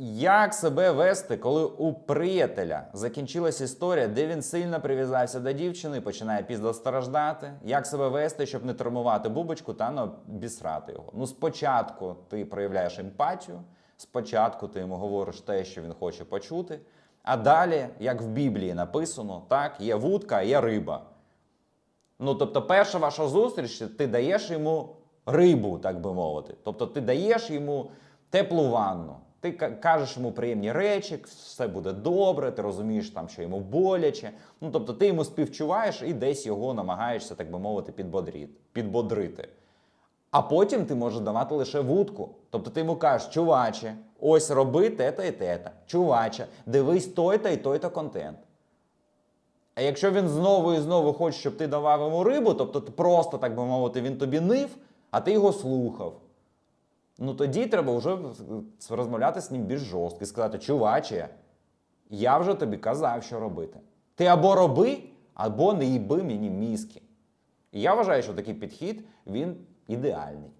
Як себе вести, коли у приятеля закінчилась історія, де він сильно прив'язався до дівчини, починає пізно страждати? Як себе вести, щоб не травмувати бубочку та не обісрати його? Ну, спочатку ти проявляєш емпатію, спочатку ти йому говориш те, що він хоче почути. А далі, як в Біблії написано, так, є вудка, є риба. Ну, тобто, перша ваша зустріч, ти даєш йому рибу, так би мовити. Тобто, ти даєш йому теплу ванну. Ти кажеш йому приємні речі, все буде добре, ти розумієш, там, що йому боляче. Ну, тобто, ти йому співчуваєш і десь його намагаєшся, так би мовити, підбодрити. А потім ти можеш давати лише вудку. Тобто ти йому кажеш, чуваче, ось роби те-та і те-та. Чуваче, дивись той-та і той-та контент. А якщо він знову і знову хоче, щоб ти давав йому рибу, тобто ти просто, так би мовити, він тобі нив, а ти його слухав. Ну тоді треба вже розмовляти з ним більш жорстко і сказати, чуваче, я вже тобі казав, що робити. Ти або роби, або не їби мені мізки. І я вважаю, що такий підхід він ідеальний.